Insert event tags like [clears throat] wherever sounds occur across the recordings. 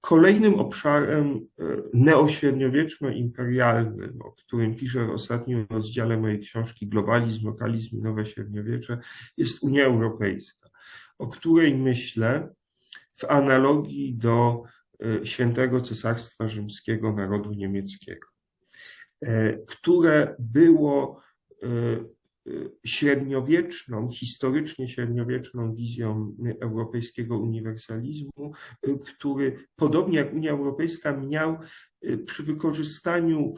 Kolejnym obszarem neośredniowieczno-imperialnym, o którym piszę w ostatnim rozdziale mojej książki Globalizm, Lokalizm i Nowe Średniowiecze, jest Unia Europejska, o której myślę w analogii do świętego Cesarstwa Rzymskiego Narodu Niemieckiego, które było średniowieczną, historycznie średniowieczną wizją europejskiego uniwersalizmu, który podobnie jak Unia Europejska miał przy wykorzystaniu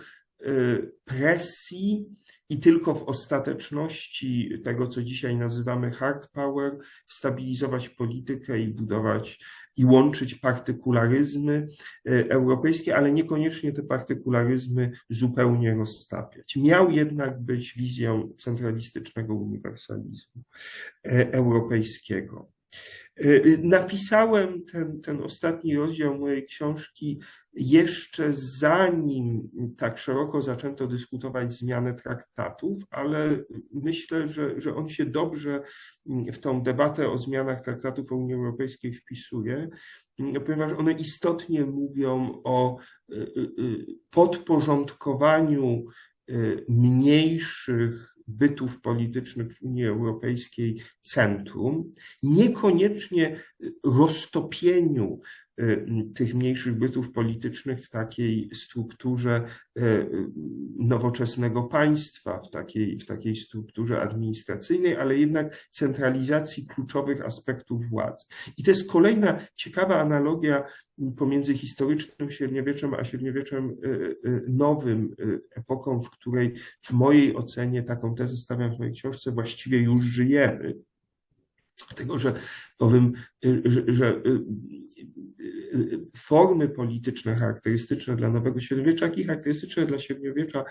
presji i tylko w ostateczności tego, co dzisiaj nazywamy hard power, stabilizować politykę i budować i łączyć partykularyzmy europejskie, ale niekoniecznie te partykularyzmy zupełnie roztapiać. Miał jednak być wizją centralistycznego uniwersalizmu europejskiego. Napisałem ten, ten ostatni rozdział mojej książki jeszcze zanim tak szeroko zaczęto dyskutować zmianę traktatów, ale myślę, że, że on się dobrze w tą debatę o zmianach traktatów o Unii Europejskiej wpisuje, ponieważ one istotnie mówią o podporządkowaniu mniejszych bytów politycznych w Unii Europejskiej centrum, niekoniecznie roztopieniu tych mniejszych bytów politycznych w takiej strukturze y, nowoczesnego państwa, w takiej, w takiej strukturze administracyjnej, ale jednak centralizacji kluczowych aspektów władzy. I to jest kolejna ciekawa analogia pomiędzy historycznym średniowieczem a średniowieczem y, nowym, epoką, w której w mojej ocenie taką tezę stawiam w mojej książce, właściwie już żyjemy. Dlatego, że, powiem, że, że formy polityczne charakterystyczne dla nowego średniowiecza, jak i charakterystyczne dla średniowiecza,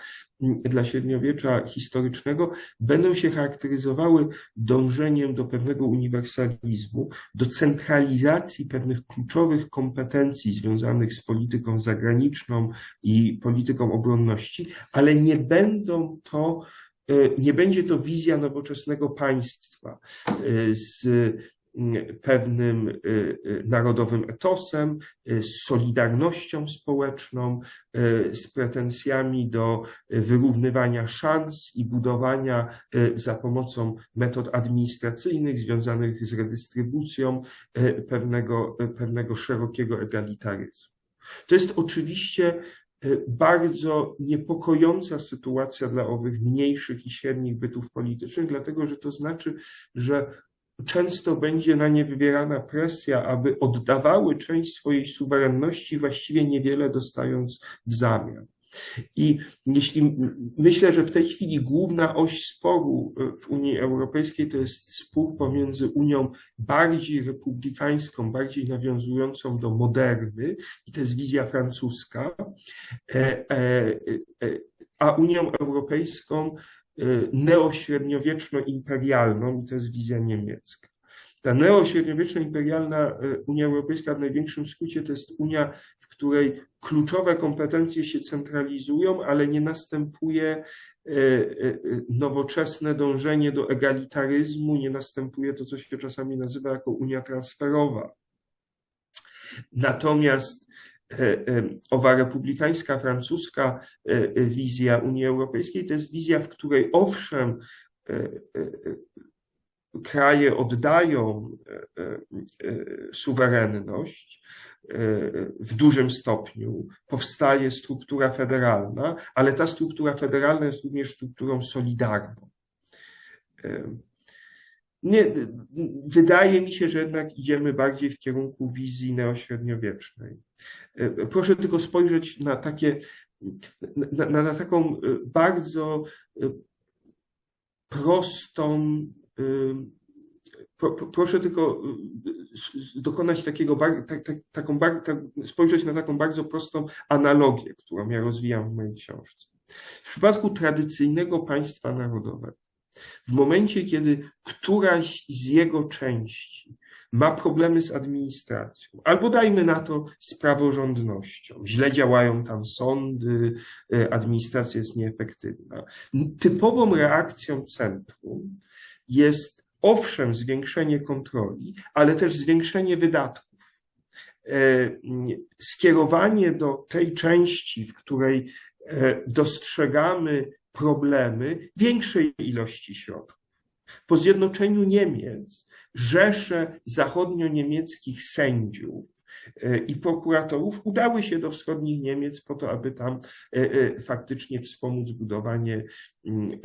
dla średniowiecza historycznego, będą się charakteryzowały dążeniem do pewnego uniwersalizmu, do centralizacji pewnych kluczowych kompetencji związanych z polityką zagraniczną i polityką obronności, ale nie będą to nie będzie to wizja nowoczesnego państwa z pewnym narodowym etosem, z solidarnością społeczną, z pretensjami do wyrównywania szans i budowania za pomocą metod administracyjnych związanych z redystrybucją pewnego, pewnego szerokiego egalitaryzmu. To jest oczywiście bardzo niepokojąca sytuacja dla owych mniejszych i średnich bytów politycznych, dlatego że to znaczy, że często będzie na nie wywierana presja, aby oddawały część swojej suwerenności, właściwie niewiele dostając w zamian. I jeśli myślę, że w tej chwili główna oś sporu e, w Unii Europejskiej to jest spór pomiędzy Unią bardziej republikańską, bardziej nawiązującą do moderny, i to jest wizja francuska, e, e, a Unią Europejską neośredniowieczno-imperialną, i to jest wizja niemiecka. Ta neośredniowieczno-imperialna Unia Europejska w największym skrócie to jest Unia, w której kluczowe kompetencje się centralizują, ale nie następuje e, e, nowoczesne dążenie do egalitaryzmu, nie następuje to, co się czasami nazywa jako Unia transferowa. Natomiast e, owa republikańska, francuska wizja Unii Europejskiej to jest wizja, w której owszem, kraje oddają suwerenność, w dużym stopniu powstaje struktura federalna, ale ta struktura federalna jest również strukturą solidarną. Nie, wydaje mi się, że jednak idziemy bardziej w kierunku wizji neośredniowiecznej. Proszę tylko spojrzeć na takie, na, na, na taką bardzo prostą proszę tylko y, dokonać takiego, tak, tak, taką, tak, spojrzeć na taką bardzo prostą analogię, którą ja rozwijam w mojej książce. W przypadku tradycyjnego państwa narodowego, w momencie, kiedy któraś z jego części ma problemy z administracją, albo dajmy na to z praworządnością, źle działają tam sądy, y, administracja jest nieefektywna. Typową reakcją centrum jest owszem zwiększenie kontroli, ale też zwiększenie wydatków. skierowanie do tej części, w której dostrzegamy problemy większej ilości środków. Po zjednoczeniu Niemiec rzesze zachodnio-niemieckich sędziów E, i prokuratorów udały się do wschodnich Niemiec po to, aby tam e, e, faktycznie wspomóc budowanie mm,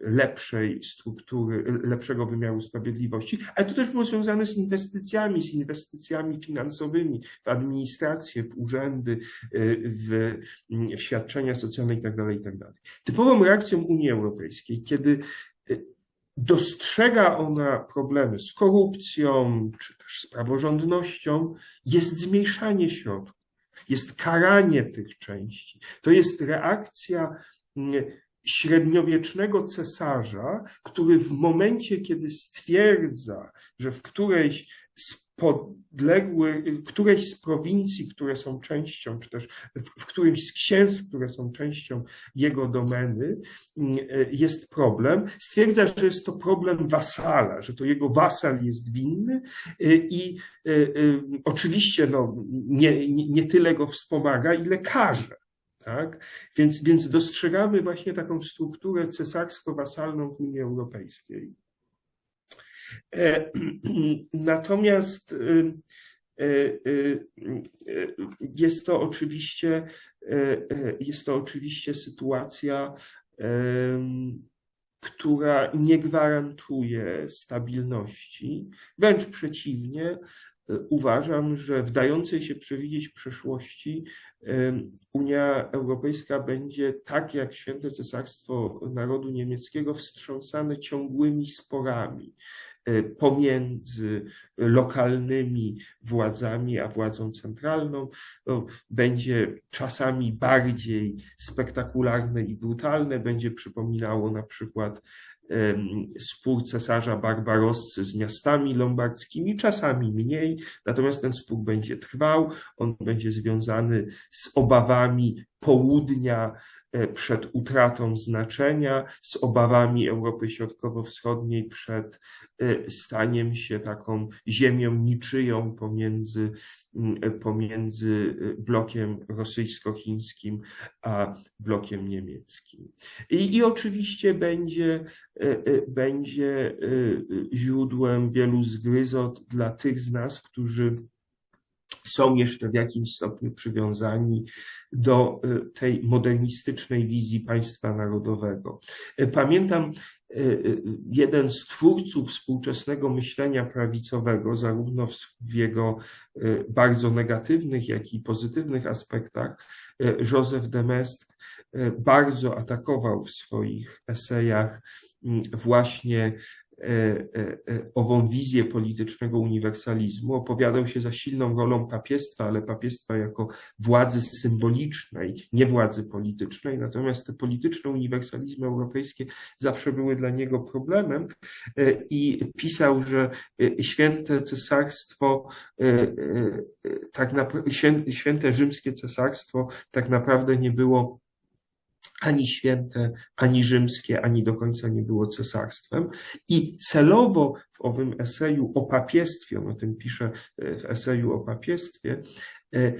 lepszej struktury, lepszego wymiaru sprawiedliwości, ale to też było związane z inwestycjami, z inwestycjami finansowymi w administrację, w urzędy, w, mm, w świadczenia socjalne itd., tak itd. Tak Typową reakcją Unii Europejskiej, kiedy dostrzega ona problemy z korupcją czy też z praworządnością, jest zmniejszanie środków, jest karanie tych części. To jest reakcja mm, średniowiecznego cesarza, który w momencie, kiedy stwierdza, że w którejś z podległy, któreś z prowincji, które są częścią, czy też w, którymś z księstw, które są częścią jego domeny, mm, jest problem. Stwierdza, że jest to problem wasala, że to jego wasal jest winny y, i y, oczywiście no, nie, nie, nie tyle go wspomaga, ile karze. Tak? Więc, więc dostrzegamy właśnie taką strukturę cesarsko-wasalną w Unii Europejskiej. E, [clears throat] natomiast y, y, y, jest to oczywiście, jest to oczywiście sytuacja, która nie gwarantuje stabilności. Wręcz przeciwnie, uważam, że w dającej się przewidzieć przyszłości Unia Europejska będzie, tak jak Święte Cesarstwo Narodu Niemieckiego, wstrząsane ciągłymi sporami E, pomiędzy lokalnymi władzami a władzą centralną. Będzie czasami bardziej spektakularne i brutalne, będzie przypominało na przykład spór cesarza Barbarossy z miastami lombardzkimi, czasami mniej, natomiast ten spór będzie trwał, on będzie związany z obawami południa przed utratą znaczenia, z obawami Europy Środkowo-Wschodniej przed e, staniem się taką ziemią niczyją pomiędzy, e, pomiędzy blokiem rosyjsko-chińskim a blokiem niemieckim. I, i oczywiście będzie, będzie źródłem wielu zgryzot dla tych z nas, którzy są jeszcze w jakimś stopniu przywiązani do y, tej modernistycznej wizji państwa narodowego. Y, pamiętam y, jeden z twórców współczesnego myślenia prawicowego, zarówno w jego bardzo negatywnych, jak i pozytywnych aspektach, Józef de Maistre bardzo atakował w swoich esejach mm, właśnie ową wizję politycznego uniwersalizmu, opowiadał się za silną rolą papiestwa, ale papiestwa jako władzy symbolicznej, nie władzy politycznej, natomiast te polityczne uniwersalizmy europejskie zawsze były dla niego problemem i pisał, że święte cesarstwo, tak naprawdę, święte rzymskie cesarstwo tak naprawdę nie było ani święte, ani rzymskie, ani do końca nie było cesarstwem. I celowo w owym eseju o papiestwie, on o tym pisze e, w eseju o papiestwie, e,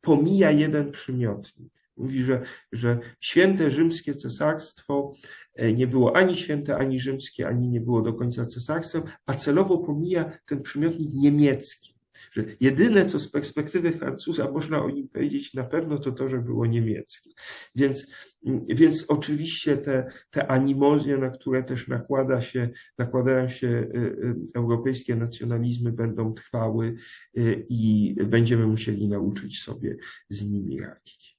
pomija jeden przymiotnik. Mówi, że, że święte rzymskie cesarstwo e, nie było ani święte, ani rzymskie, ani nie było do końca cesarstwem, a celowo pomija ten przymiotnik niemiecki że jedyne, co z perspektywy Francuza można o nim powiedzieć na pewno, to to, że było niemieckie. Więc, więc oczywiście te, te animozje, na które też nakłada się, nakładają się y, y, europejskie nacjonalizmy, będą trwały y, i będziemy musieli nauczyć sobie z nimi radzić.